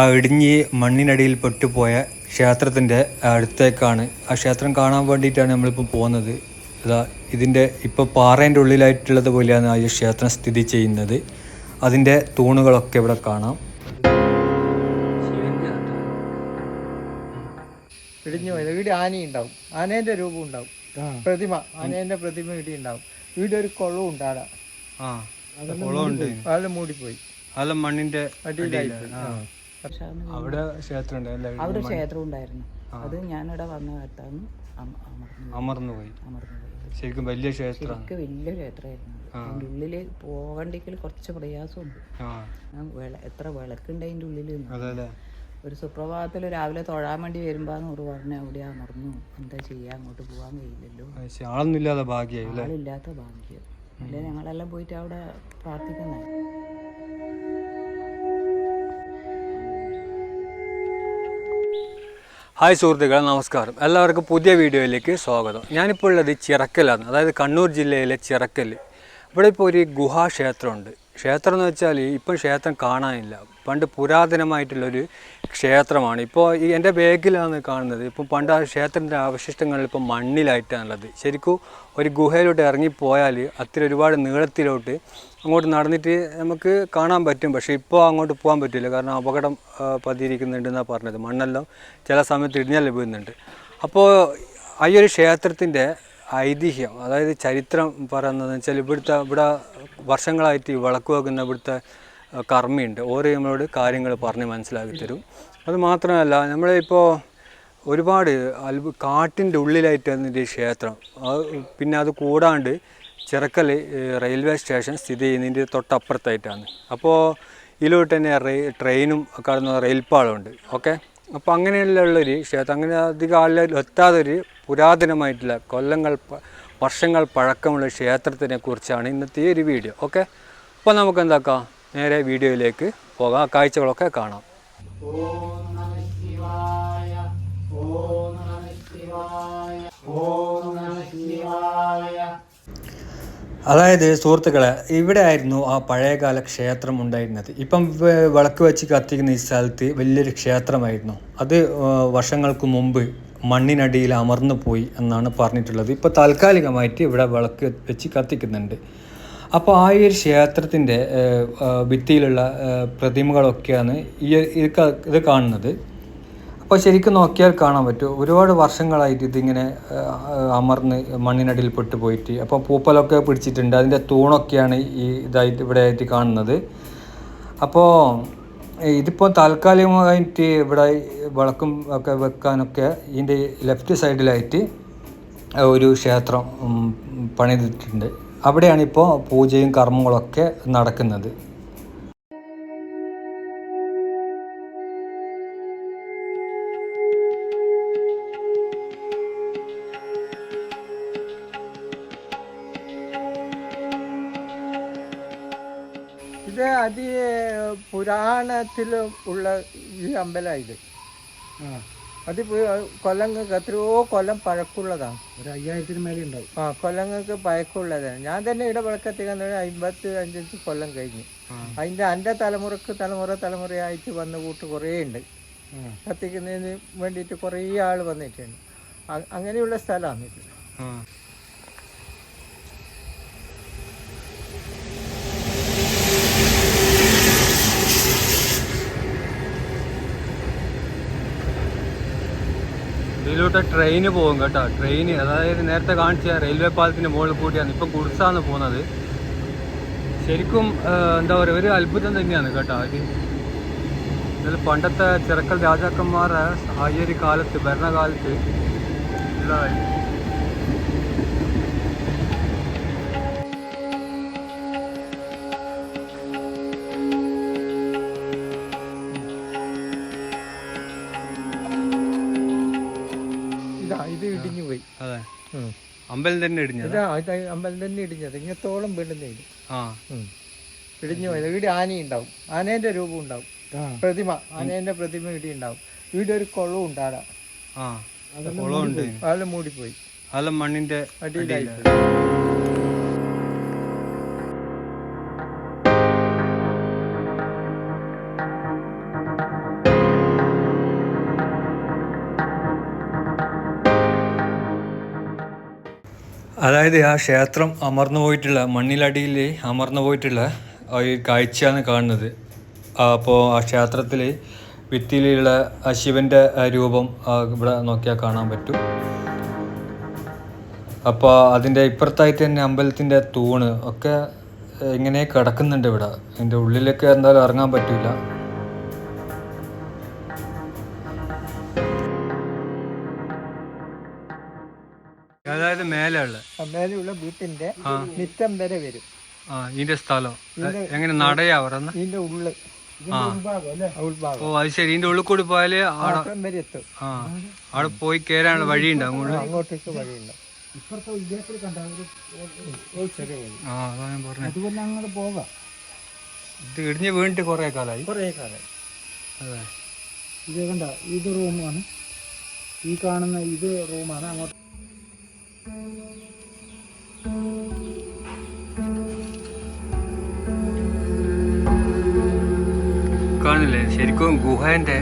ആ ഇടിഞ്ഞ് മണ്ണിനടിയിൽ പെട്ടുപോയ ക്ഷേത്രത്തിന്റെ അടുത്തേക്കാണ്. ആ ക്ഷേത്രം കാണാൻ വേണ്ടിയിട്ടാണ് നമ്മളിപ്പോൾ പോകുന്നത്. അതാ ഇതിന്റെ ഇപ്പോൾ പാറേന്റെ ഉള്ളിലായിട്ടുള്ളത് പോലെയാണ് ആ ഈ ക്ഷേത്രം സ്ഥിതി ചെയ്യുന്നത്. അതിന്റെ തൂണുകളൊക്കെ ഇവിടെ കാണാം. ഇടിഞ്ഞു പോയത്. ഇവിടെ ആനയുണ്ടാവും ആനേന്റെ രൂപം ഉണ്ടാവും. പ്രതിമ ആനേന്റെ പ്രതിമ ഇവിടെ ഉണ്ടാവും. ഇവിടെ ഒരു കുളവും ഉണ്ടാടാ ആ കുളമുണ്ട്. അതെല്ലാം മൂടിപ്പോയി. അതെല്ലാം മണ്ണിന്റെ അടിയിലായി അവിടെ ക്ഷേത്രം അവിടെ ക്ഷേത്രം ഉണ്ടായിരുന്നു അത് ഞാനിവിടെ വന്ന കാലത്താണ് അമ- അമർന്നു പോയി ശരിക്കും വലിയ ക്ഷേത്രം വലിയ ക്ഷേത്രമായിരുന്നു അത്. അതിന്റെ ഉള്ളിൽ പോകണ്ടെങ്കിൽ കുറച്ച് പ്രയാസമുണ്ട്. എത്ര വിളക്കുണ്ട് അതിന്റെ ഉള്ളിൽ അല്ലേ? ഒരു സുപ്രഭാതത്തിൽ രാവിലെ തൊഴാൻ വേണ്ടി വരുമ്പോ നൂറ് പറഞ്ഞു അവിടെ അമർന്നു. എന്താ ചെയ്യാ? അങ്ങോട്ട് പോകാൻ കഴിയില്ലല്ലോ. ആളൊന്നും അല്ലേ? ആളില്ലാത്ത ഭാഗ്യം. അല്ലെ? ഞങ്ങളെല്ലാം പോയിട്ട് അവിടെ പ്രാർത്ഥിക്കുന്നേ? ഹായ് സുഹൃത്തുക്കളെ നമസ്കാരം. എല്ലാവർക്കും പുതിയ വീഡിയോയിലേക്ക് സ്വാഗതം. ഞാനിപ്പോൾ ഉള്ളത് ചിറക്കലാണ് അതായത് കണ്ണൂർ ജില്ലയിലെ ചിറക്കൽ ഇവിടെ ഇപ്പോൾ ഒരു ഗുഹാക്ഷേത്രമുണ്ട് ക്ഷേത്രം എന്ന് വെച്ചാൽ ഇപ്പം ക്ഷേത്രം കാണാനില്ല. പണ്ട് പുരാതനമായിട്ടുള്ളൊരു ക്ഷേത്രമാണ്. ഇപ്പോൾ ഈ എന്റെ ബാഗിലാണ് കാണുന്നത്. ഇപ്പം പണ്ട് ആ ക്ഷേത്രത്തിന്റെ അവശിഷ്ടങ്ങൾ ഇപ്പം മണ്ണിലായിട്ടാണുള്ളത്. ശരിക്കും ഒരു ഗുഹയിലോട്ട് ഇറങ്ങിപ്പോയാൽ അത്ര ഒരുപാട് നീളത്തിലോട്ട് അങ്ങോട്ട് നടന്നിട്ട് നമുക്ക് കാണാൻ പറ്റും. പക്ഷേ ഇപ്പോൾ അങ്ങോട്ട് പോകാൻ പറ്റില്ല. കാരണം അപകടം പതിയിരിക്കുന്നുണ്ടെന്നാണ് പറഞ്ഞത്. മണ്ണെല്ലാം ചില സമയത്ത് ഇടിഞ്ഞാൽ ലഭിക്കുന്നുണ്ട്. അപ്പോൾ ഈ ഒരു ക്ഷേത്രത്തിന്റെ ഐതിഹ്യം അതായത് ചരിത്രം പറയുന്നതെന്ന് വെച്ചാൽ ഇവിടുത്തെ ഇവിടെ വർഷങ്ങളായിട്ട് വിളക്ക് വെക്കുന്ന ഇവിടുത്തെ കർമ്മിയുണ്ട്. ഓരോ നമ്മളോട് കാര്യങ്ങൾ പറഞ്ഞ് മനസ്സിലാക്കി തരും അത് മാത്രമല്ല നമ്മളിപ്പോൾ ഒരുപാട് അത്ഭു കാട്ടിന്റെ ഉള്ളിലായിട്ട് ഈ ക്ഷേത്രം. അത് പിന്നെ അത് കൂടാണ്ട് ചിറക്കൽ റെയിൽവേ സ്റ്റേഷൻ സ്ഥിതി ചെയ്യുന്നതിന്റെ തൊട്ടപ്പുറത്തായിട്ടാണ്. അപ്പോൾ ഇതിലോട്ട് തന്നെ ട്രെയിനും കടന്ന റെയിൽപ്പാളമുണ്ട്. ഓക്കെ? അപ്പോൾ അങ്ങനെയുള്ളൊരു ക്ഷേത്രം അങ്ങനെ അധികം ആളുകൾ എത്താതൊരു പുരാതനമായിട്ടുള്ള കൊല്ലങ്ങൾ വർഷങ്ങൾ പഴക്കമുള്ള ക്ഷേത്രത്തിനെ കുറിച്ചാണ് ഇന്നത്തെ ഒരു വീഡിയോ. ഓക്കെ? അപ്പോൾ നമുക്ക് എന്താക്കാം നേരെ വീഡിയോയിലേക്ക് പോകാം. കാഴ്ചകളൊക്കെ കാണാം. അതായത് സുഹൃത്തുക്കളെ ഇവിടെ ആയിരുന്നു ആ പഴയകാല ക്ഷേത്രം ഉണ്ടായിരുന്നത്. ഇപ്പം വിളക്ക് വെച്ച് കത്തിക്കുന്ന ഈ സ്ഥലത്ത് വലിയൊരു ക്ഷേത്രമായിരുന്നു. അത് വർഷങ്ങൾക്ക് മുമ്പ് മണ്ണിനടിയിൽ അമർന്നു പോയി എന്നാണ് പറഞ്ഞിട്ടുള്ളത്. ഇപ്പോൾ താൽക്കാലികമായിട്ട് ഇവിടെ വിളക്ക് വെച്ച് കത്തിക്കുന്നുണ്ട്. അപ്പോൾ ആ ഒരു ക്ഷേത്രത്തിന്റെ ഭിത്തിയിലുള്ള പ്രതിമകളൊക്കെയാണ് ഈ ഇത് കാണുന്നത്. അപ്പോൾ ശരിക്കും നോക്കിയാൽ കാണാൻ പറ്റും. ഒരുപാട് വർഷങ്ങളായിട്ട് ഇതിങ്ങനെ അമർന്ന് മണ്ണിനടിയിൽ പെട്ട് പോയിട്ട് അപ്പോൾ പൂപ്പലൊക്കെ പിടിച്ചിട്ടുണ്ട്. അതിന്റെ തൂണൊക്കെയാണ് ഈ ഇതായിട്ട് ഇവിടെ ആയിട്ട് കാണുന്നത്. അപ്പോൾ ഇതിപ്പോൾ താൽക്കാലികമായിട്ട് ഇവിടെ വിളക്കും ഒക്കെ വെക്കാനൊക്കെ ഇതിന്റെ ലെഫ്റ്റ് സൈഡിലായിട്ട് ഒരു ക്ഷേത്രം പണിതിട്ടുണ്ട്. അവിടെയാണ് ഇപ്പോൾ പൂജയും കർമ്മങ്ങളൊക്കെ നടക്കുന്നത്. ഇത് അതി പുരാണത്തിലും ഉള്ള ഈ അമ്പലമാണ് ഇത്. അത് കൊല്ലങ്ങ കൊല്ലങ്ങൾക്ക് എത്രയോ കൊല്ലം പഴക്കമുള്ളതാണ് ഒരു അയ്യായിരത്തിന് മേലെ ഉണ്ടാവും. ആ കൊല്ലങ്ങൾക്ക് പഴക്കുള്ളതാണ് ഞാൻ തന്നെ ഇവിടെ വിളക്കെത്തിക്കാൻ അമ്പത്തി അഞ്ചഞ്ച് കൊല്ലം കഴിഞ്ഞു. അതിന്റെ എന്റെ തലമുറയ്ക്ക് തലമുറ തലമുറയായിട്ട് വന്ന കൂട്ട് കുറേ ഉണ്ട്. കത്തിക്കുന്നതിന് വേണ്ടിയിട്ട് കുറേ ആൾ വന്നിട്ടുണ്ട്. അങ്ങനെയുള്ള സ്ഥലമാണ് ഇത്. ഇതിലൂടെ ട്രെയിന് പോകും കേട്ടോ. ട്രെയിൻ അതായത് നേരത്തെ കാണിച്ച റെയിൽവേ പാലത്തിന്റെ മുകളിൽ കൂടിയാണ്. ഇപ്പം കുർസാണ് പോകുന്നത്. ശരിക്കും എന്താ പറയുക ഒരു അത്ഭുതം തന്നെയാണ് കേട്ടോ ഇത് ഇതിൽ പണ്ടത്തെ ചിറക്കൽ രാജാക്കന്മാരുടെ ആ ഈ ഒരു കാലത്ത് ഭരണകാലത്ത് ഉള്ളതായി അമ്പലം തന്നെ ഇടിഞ്ഞത്? അമ്പലം തന്നെ ഇടിഞ്ഞത്. ഇങ്ങത്തോളം വീണ്ടും ആ. ഇടിഞ്ഞു പോയത്. ഇവിടെ ആന ഉണ്ടാവും. ആനേന്റെ രൂപം ഉണ്ടാവും. പ്രതിമ. ആനേന്റെ പ്രതിമ ഇവിടെ ഉണ്ടാവും. ഇവിടെ ഒരു കൊളവും ഉണ്ടാടാ ആ. അതെ അതെല്ലാം മൂടിപ്പോയി. അതെല്ലാം മണ്ണിന്റെ അടിയിലായി അതായത് ആ ക്ഷേത്രം അമർന്നു പോയിട്ടുള്ള മണ്ണിലടിയിൽ അമർന്നു പോയിട്ടുള്ള ഒരു കാഴ്ചയാണ് കാണുന്നത്. അപ്പോൾ ആ ക്ഷേത്രത്തിൽ ഭിത്തിയിലുള്ള ആ ശിവന്റെ രൂപം ഇവിടെ നോക്കിയാൽ കാണാൻ പറ്റും. അപ്പോൾ അതിന്റെ ഇപ്പുറത്തായിട്ട് തന്നെ അമ്പലത്തിന്റെ തൂണ് ഒക്കെ ഇങ്ങനെ കിടക്കുന്നുണ്ട് ഇവിടെ. അതിന്റെ ഉള്ളിലൊക്കെ എന്തായാലും ഇറങ്ങാൻ പറ്റില്ല മേലെയുള്ള? മേലെയുള്ള വീട്ടിന്റെ മിറ്റം വരെ വരും. ആ ഇതിന്റെ സ്ഥലം. എങ്ങനെ നടയാ പറഞ്ഞ ഇതിന്റെ ഉള്ള്. ഓ അത് ശരി. ഇതിന്റെ ഉള്ളിൽ കൂടി പോയാൽ വരെ എത്തും. ആ അവിടെ പോയി കേറാനുള്ള വഴിയുണ്ട് അങ്ങോട്ട്? അങ്ങോട്ടേക്ക് വഴിയുണ്ട്. ചെറിയ വഴി. ആ അതാ ഞാൻ പറഞ്ഞത് അതുപോലെ അങ്ങോട്ട് പോകാം. ഇത് ഇടിഞ്ഞ് വീണിട്ട് കുറേ കാലായി. കുറേ കാലായി. അതെ. ഇത് കണ്ട ഇത് റൂമാണ്. ഈ കാണുന്ന ഇത് റൂമാണ് അങ്ങോട്ട്. കാണില്ലേ ശരിക്കും ഗുഹേന്റെ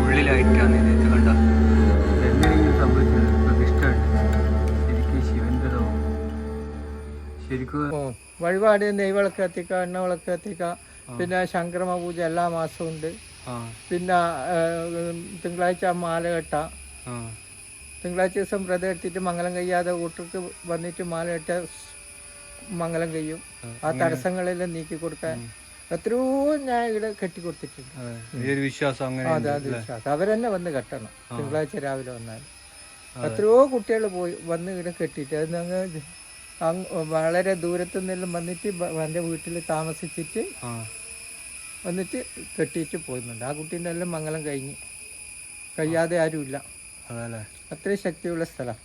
ഉള്ളിലായിട്ടാണ് ഇത് കണ്ട എങ്ങനെയെങ്കിലും സംഭവിച്ചത് പ്രതിഷ്ഠയുണ്ട് ശരിക്കും ശിവന്റെതോ ശരിക്കും വഴിപാട് നെയ്വിളക്ക് എത്തിക്ക എണ്ണ വിളക്ക് കത്തിക്കുക പിന്നെ ശങ്കരമ പൂജ എല്ലാ മാസവും ഉണ്ട്. ആ. പിന്നെ തിങ്കളാഴ്ച മാല കെട്ട ആ. തിങ്കളാഴ്ച ദിവസം വ്രതം എടുത്തിട്ട് മംഗലം കഴിയാതെ കൂട്ടർക്ക് വന്നിട്ട് മാല കെട്ട മംഗലം കഴിയും. ആ തടസ്സങ്ങളെല്ലാം നീക്കി കൊടുക്കാൻ എത്രയോ ഞാൻ ഇവിടെ കെട്ടി കൊടുത്തിട്ടുണ്ട്. വിശ്വാസം അതെ അത് വിശ്വാസം. അവരെന്നെ വന്ന് കെട്ടണം. തിങ്കളാഴ്ച രാവിലെ വന്നാൽ. എത്രയോ കുട്ടികൾ പോയി വന്ന് ഇവിടെ കെട്ടിയിട്ട് അത് ഞങ്ങൾ വളരെ ദൂരത്തു നിന്നെല്ലാം വന്നിട്ട് എന്റെ വീട്ടിൽ താമസിച്ചിട്ട് വന്നിട്ട് കെട്ടിയിട്ട് പോയിരുന്നുണ്ട് ആ കുട്ടീന്റെ എല്ലാം മംഗലം കഴിഞ്ഞ്. കഴിയാതെ ആരുമില്ല. അതല്ലേ അത്രയും ശക്തിയുള്ള സ്ഥലം.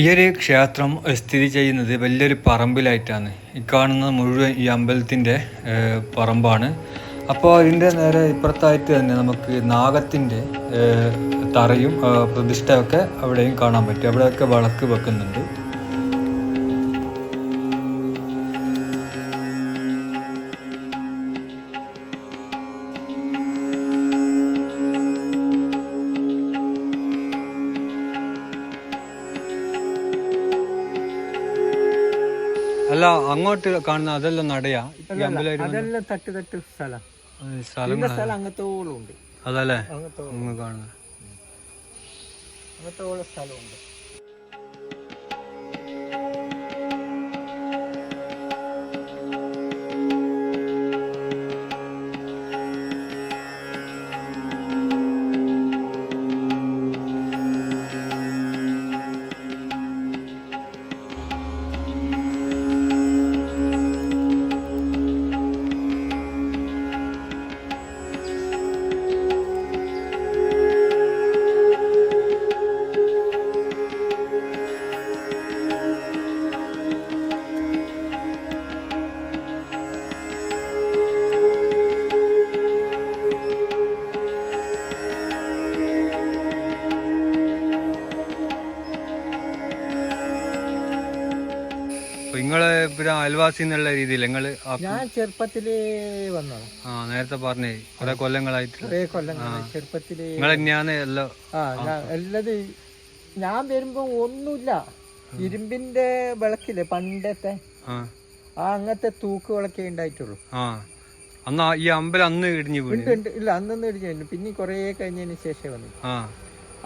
ഈ ഒരു ക്ഷേത്രം സ്ഥിതി ചെയ്യുന്നത് വലിയൊരു പറമ്പിലായിട്ടാണ്. ഈ കാണുന്നത് മുഴുവൻ ഈ അമ്പലത്തിന്റെ പറമ്പാണ്. അപ്പോൾ അതിന്റെ നേരെ ഇപ്പുറത്തായിട്ട് തന്നെ നമുക്ക് നാഗത്തിന്റെ തറയും പ്രതിഷ്ഠയൊക്കെ അവിടെയും കാണാൻ പറ്റും. അവിടെയൊക്കെ വിളക്ക് വെക്കുന്നുണ്ട്. അങ്ങോട്ട് കാണുന്ന അതെല്ലാം നടയാ. അതെല്ലാം തട്ട് തട്ട് സ്ഥലം. സ്ഥലം ഇന്ന സ്ഥലം അങ്ങത്തോളം ഉണ്ട്. അതല്ലേ? അങ്ങത്തോളം. അങ്ങ് കാണുന്നത് അങ്ങത്തോളം സ്ഥലമുണ്ട് അയൽവാസി എന്നുള്ള രീതിയിൽ നിങ്ങൾ ആ- ഞാൻ ചെറുപ്പത്തിൽ വന്നതാണ് ആ നേരത്തെ പറഞ്ഞേ കുറെ കൊല്ലങ്ങളായിട്ട്. കുറേ കൊല്ലങ്ങൾ ചെറുപ്പത്തിലേ. നിങ്ങൾ തന്നെയാണ് എല്ലാം ആ ഞാൻ എല്ലത് ഞാൻ വരുമ്പോ ഒന്നുമില്ല. ഇരുമ്പിന്റെ വിളക്കില്ലേ പണ്ടത്തെ. ആ. ആ അങ്ങനത്തെ തൂക്ക് വിളക്കേ ഉണ്ടായിട്ടുള്ളൂ. ആ. അന്ന് ആ- ഈ അമ്പലം അന്ന് ഇടിഞ്ഞു വീണു. ഉണ്ട് ഉണ്ട്. ഇല്ല അന്നൊന്നും ഇടിഞ്ഞു പിന്നെ കുറേ കഴിഞ്ഞതിന് ശേഷം വന്നു ആ.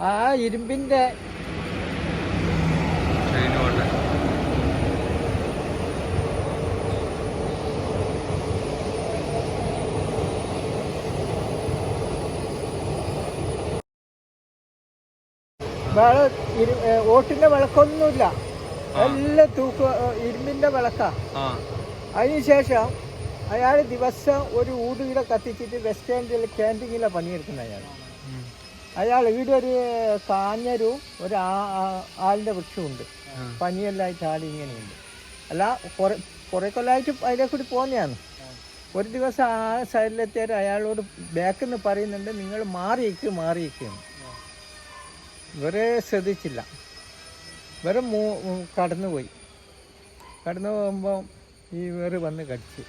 ആ ഇരുമ്പിന്റെ ശരി പോട്ടെ വിള ഓട്ടിന്റെ വിളക്കൊന്നുമില്ല. എല്ലാം തൂക്ക ഇരുമ്പിന്റെ വിളക്കാ. അതിനുശേഷം അയാൾ ദിവസം ഒരു ഊടുകിട കത്തിച്ചിട്ട് ബസ് സ്റ്റാൻഡിൽ ക്യാന്റീനിലെ പണിയെടുക്കുന്ന അയാൾ. അയാൾ ഇവിടെ ഒരു കാഞ്ഞരും ഒരു ആ- ആ- ആലിന്റെ വൃക്ഷമുണ്ട് പനിയെല്ലായിട്ട് ആൾ ഇങ്ങനെയുണ്ട്. അല്ല കുറെ കുറെ കൊല്ലമായിട്ട് അതിലെ കൂടി പോന്നെയാണ്. ഒരു ദിവസം ആ സൈഡിലെത്തിയാൽ അയാളോട് ബാക്കിൽ നിന്ന് പറയുന്നുണ്ട് നിങ്ങൾ മാറിയിക്ക് മാറിയിക്കുന്നു ഇവരെ ശ്രദ്ധിച്ചില്ല. ഇവരെ മൂ കടന്നുപോയി. കടന്നു പോകുമ്പോൾ ഈ ഇവർ വന്ന് കടിച്ച്.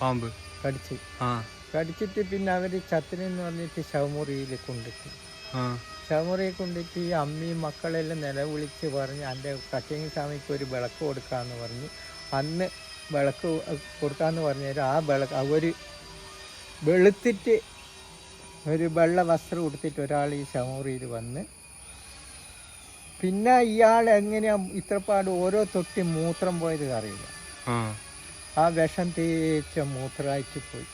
പാമ്പ്? കടിച്ച്. ആ. കടിച്ചിട്ട് പിന്നെ അവർ ചത്തിനെന്ന് പറഞ്ഞിട്ട് ശവമുറിയിൽ കൊണ്ടിട്ട് ആ. ശവമുറിയിൽ കൊണ്ടിട്ട് ഈ അമ്മയും മക്കളെല്ലാം നിലവിളിച്ച് പറഞ്ഞ് എന്റെ കട്ടിങ് സ്വാമിക്ക് ഒരു വിളക്ക് കൊടുക്കാമെന്ന് പറഞ്ഞ് അന്ന് വിളക്ക് കൊടുക്കാമെന്ന് പറഞ്ഞാൽ ആ വിളക്ക് അവർ വെളുത്തിട്ട് ഒരു വെള്ള വസ്ത്രം ഉടുത്തിട്ട് ഒരാൾ ഈ ശവമുറിയിൽ വന്ന് പിന്നെ ഇയാൾ എങ്ങനെയാ ഇത്രപാട് ഓരോ തൊട്ടി മൂത്രം പോയത് അറിയില്ല. ആ. വിഷം തേച്ച മൂത്രമായിട്ട് പോയി.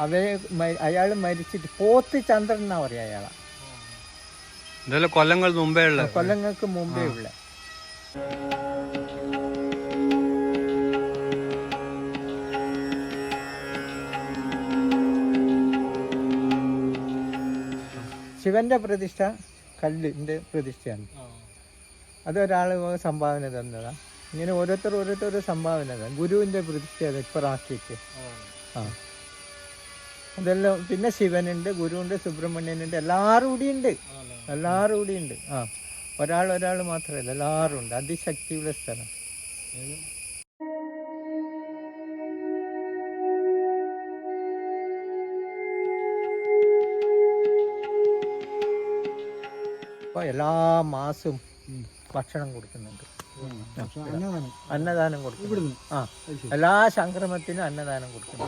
അവരെ അയാൾ മരിച്ചിട്ട് പോത്ത് ചന്ദ്രൻ എന്നാ പറയാ അയാളെ? ഇതെല്ലാം കൊല്ലങ്ങൾ മുമ്പേ ഉള്ള കൊല്ലങ്ങൾക്ക് മുമ്പേ ഉള്ള. ശിവന്റെ പ്രതിഷ്ഠ. കല്ലിന്റെ പ്രതിഷ്ഠയാണ്. അത് ഒരാൾ സംഭാവന തന്നതാ. ഇങ്ങനെ ഓരോരുത്തർ ഓരോരുത്തർ സംഭാവന തന്നെ. ഗുരുവിന്റെ പ്രതിഷ്ഠയാണ് ഇപ്പോൾ ഇപ്പറാക്കിയിട്ട്. ആ. അതെല്ലാം പിന്നെ ശിവനുണ്ട് ഗുരുവുണ്ട് സുബ്രഹ്മണ്യനുണ്ട് എല്ലാവരും കൂടി ഉണ്ട്. എല്ലാവരും കൂടി ഉണ്ട്. ആ. ഒരാൾ ഒരാൾ മാത്രമല്ല എല്ലാവരും ഉണ്ട്. അതിശക്തിയുള്ള സ്ഥലം. അപ്പോൾ എല്ലാ മാസവും ഭക്ഷണം കൊടുക്കുന്നുണ്ട്. അന്നദാനം. കൊടുക്കുന്നു ആ. എല്ലാ സംക്രമത്തിനും അന്നദാനം കൊടുക്കുന്നു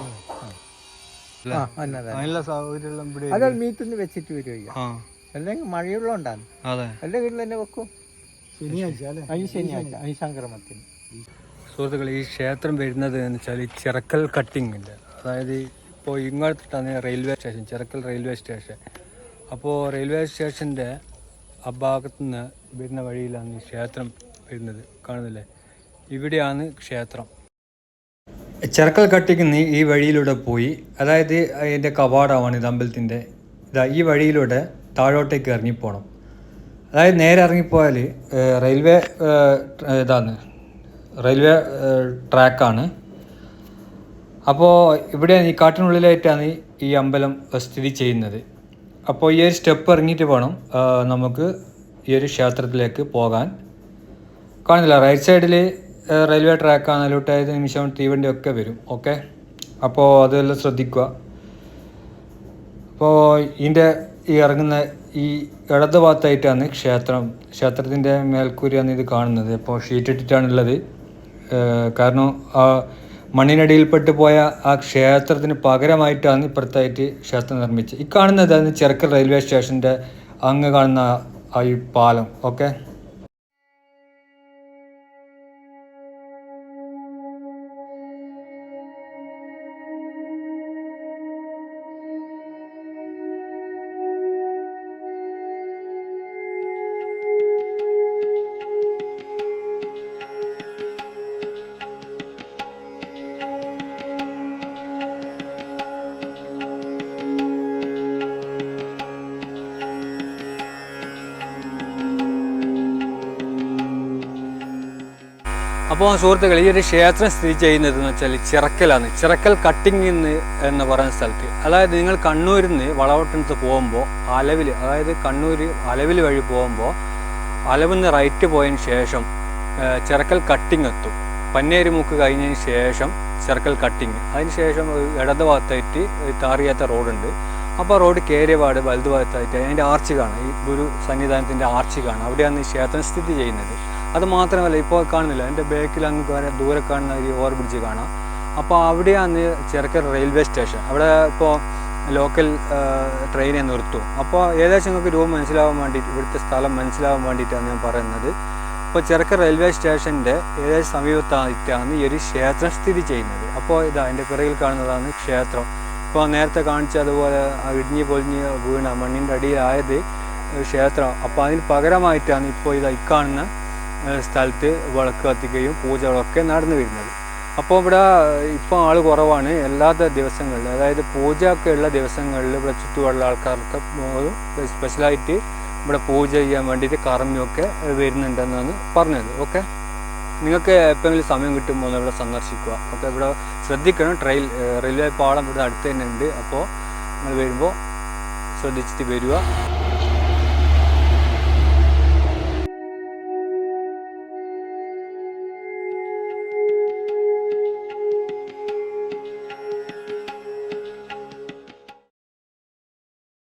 ആ. അന്നദാനം. അതിനുള്ള സൗകര്യം ഇവിടെ അത് മീറ്റിന്ന് വെച്ചിട്ട് വരിക അല്ലെങ്കിൽ മഴയുള്ളതുകൊണ്ടാണ് അതെ. എല്ലാ വീട്ടിൽ തന്നെ വെക്കും. ശനിയാഴ്ച ശനിയാഴ്ച സംക്രമത്തിന്. സുഹൃത്തുക്കൾ ഈ ക്ഷേത്രം വരുന്നത് എന്ന് വെച്ചാൽ ഈ ചിറക്കൽ കട്ടിങ് ഉണ്ട് അതായത് ഇപ്പോൾ ഇങ്ങോട്ടാണ് railway station Chirakkal railway station. അപ്പോൾ റെയിൽവേ സ്റ്റേഷന്റെ ആ ഭാഗത്തു നിന്ന് വരുന്ന വഴിയിലാണ് ഈ ക്ഷേത്രം വരുന്നത്. കാണുന്നില്ലേ? ഇവിടെയാണ് ക്ഷേത്രം. ചെറക്കൽ കട്ടിക്ക് നീ ഈ വഴിയിലൂടെ പോയി. അതായത് അതിന്റെ കവാടമാണ് ഇത് അമ്പലത്തിന്റെ ഇതാ ഈ വഴിയിലൂടെ താഴോട്ടേക്ക് ഇറങ്ങിപ്പോണം. അതായത് നേരെ ഇറങ്ങിപ്പോയാൽ റെയിൽവേ ഇതാണ്. റെയിൽവേ ട്രാക്കാണ്. അപ്പോൾ ഇവിടെ ഈ കാട്ടിനുള്ളിലായിട്ടാണ് ഈ അമ്പലം സ്ഥിതി ചെയ്യുന്നത്. അപ്പോൾ ഈ ഒരു സ്റ്റെപ്പ് ഇറങ്ങിയിട്ട് വേണം നമുക്ക് ഈ ഒരു ക്ഷേത്രത്തിലേക്ക് പോകാൻ. കാണുന്നില്ല റൈറ്റ് സൈഡിൽ റെയിൽവേ ട്രാക്കാണ് അതിലോട്ടായത് നിമിഷം തീവണ്ടി ഒക്കെ വരും ഓക്കെ അപ്പോൾ അതെല്ലാം ശ്രദ്ധിക്കുക. അപ്പോൾ ഇതിന്റെ ഈ ഇറങ്ങുന്ന ഈ ഇടത് ഭാഗത്തായിട്ടാണ് ക്ഷേത്രം ക്ഷേത്രത്തിന്റെ മേൽക്കൂരിയാണ് ഇത് കാണുന്നത്. അപ്പോൾ ഷീറ്റ് ഇട്ടിട്ടാണുള്ളത് കാരണം ആ മണ്ണിനടിയിൽപ്പെട്ട് പോയ ആ ക്ഷേത്രത്തിന് പകരമായിട്ടാണ് ഇപ്പുറത്തായിട്ട് ക്ഷേത്രം നിർമ്മിച്ചത്. ഈ കാണുന്നതാണ് ചെറുക്കൽ റെയിൽവേ സ്റ്റേഷന്റെ അങ്ങ് കാണുന്ന ആ ഈ പാലം. ഓക്കെ? അപ്പോൾ സുഹൃത്തുക്കൾ ഈ ഒരു ക്ഷേത്രം സ്ഥിതി ചെയ്യുന്നത് എന്ന് വെച്ചാൽ ചിറക്കലാണ്. ചിറക്കൽ കട്ടിങ് എന്ന് പറയുന്ന സ്ഥലത്ത്. അതായത് നിങ്ങൾ കണ്ണൂരിൽ നിന്ന് വളവട്ടണത്ത് പോകുമ്പോൾ അലവിൽ അതായത് കണ്ണൂർ അലവിൽ വഴി പോകുമ്പോൾ അലവിൽ നിന്ന് റൈറ്റ് പോയതിന് ശേഷം ചിറക്കൽ കട്ടിങ് എത്തും. പന്നേരിമുക്ക് കഴിഞ്ഞതിന് ശേഷം ചിറക്കൽ കട്ടിങ് അതിന് ശേഷം ഇടത് ഭാഗത്തായിട്ട് താറിയാത്ത റോഡുണ്ട്. അപ്പോൾ റോഡ് കയറിയപാട് വലതു ഭാഗത്തായിട്ട് അതിന്റെ ആർച്ച് കാണാം. ഈ ഗുരു സന്നിധാനത്തിന്റെ ആർച്ച് കാണാം. അവിടെയാണ് ഈ ക്ഷേത്രം സ്ഥിതി ചെയ്യുന്നത്. അത് മാത്രമല്ല ഇപ്പോൾ കാണുന്നില്ല. എന്റെ ബാക്കിൽ അങ്ങ് വരെ ദൂരെ കാണുന്ന ഒരു ഓവർ ബ്രിഡ്ജ് കാണാം. അപ്പോൾ അവിടെയാണ് ചെറുക്കൽ റെയിൽവേ സ്റ്റേഷൻ അവിടെ ഇപ്പോൾ ലോക്കൽ ട്രെയിനെ നിർത്തും. അപ്പോൾ ഏകദേശം നിങ്ങൾക്ക് രൂപം മനസ്സിലാവാൻ വേണ്ടിയിട്ട് ഇവിടുത്തെ സ്ഥലം മനസ്സിലാവാൻ വേണ്ടിയിട്ടാണ് ഞാൻ പറയുന്നത്. ഇപ്പോൾ ചെറുക്കൽ റെയിൽവേ സ്റ്റേഷന്റെ ഏകദേശം സമീപത്തായിട്ടാണ് ഈ ഒരു ക്ഷേത്രം സ്ഥിതി ചെയ്യുന്നത്. അപ്പോൾ ഇതാ എന്റെ പിറകിൽ കാണുന്നതാണ് ക്ഷേത്രം. ഇപ്പോൾ നേരത്തെ കാണിച്ച അതുപോലെ ആ ഇടിഞ്ഞ് പൊളിഞ്ഞ് വീണ മണ്ണിന്റെ അടിയിലായത് ക്ഷേത്രം. അപ്പോൾ അതിന് പകരമായിട്ടാണ് ഇപ്പോൾ ഇതാ ഇക്കാണുന്ന സ്ഥലത്ത് വിളക്ക് കത്തിക്കുകയും പൂജകളൊക്കെ നടന്നു വരുന്നത്. അപ്പോൾ ഇവിടെ ഇപ്പോൾ ആൾ കുറവാണ്. എല്ലാത്ത ദിവസങ്ങളിൽ അതായത് പൂജ ഒക്കെ ഉള്ള ദിവസങ്ങളിൽ ഇവിടെ ചുറ്റുമുള്ള ആൾക്കാർക്ക് സ്പെഷ്യലായിട്ട് ഇവിടെ പൂജ ചെയ്യാൻ വേണ്ടിയിട്ട് കറമ്മിയൊക്കെ വരുന്നുണ്ടെന്നാണ് പറഞ്ഞത്. ഓക്കെ? നിങ്ങൾക്ക് എപ്പോഴെങ്കിലും സമയം കിട്ടുമ്പോൾ ഇവിടെ സന്ദർശിക്കുക. ഓക്കെ ഇവിടെ ശ്രദ്ധിക്കണം. ട്രെയിൽ റെയിൽവേ പാളം ഇവിടെ അടുത്ത് തന്നെ ഉണ്ട്. അപ്പോൾ നിങ്ങൾ വരുമ്പോൾ ശ്രദ്ധിച്ചിട്ട് വരിക.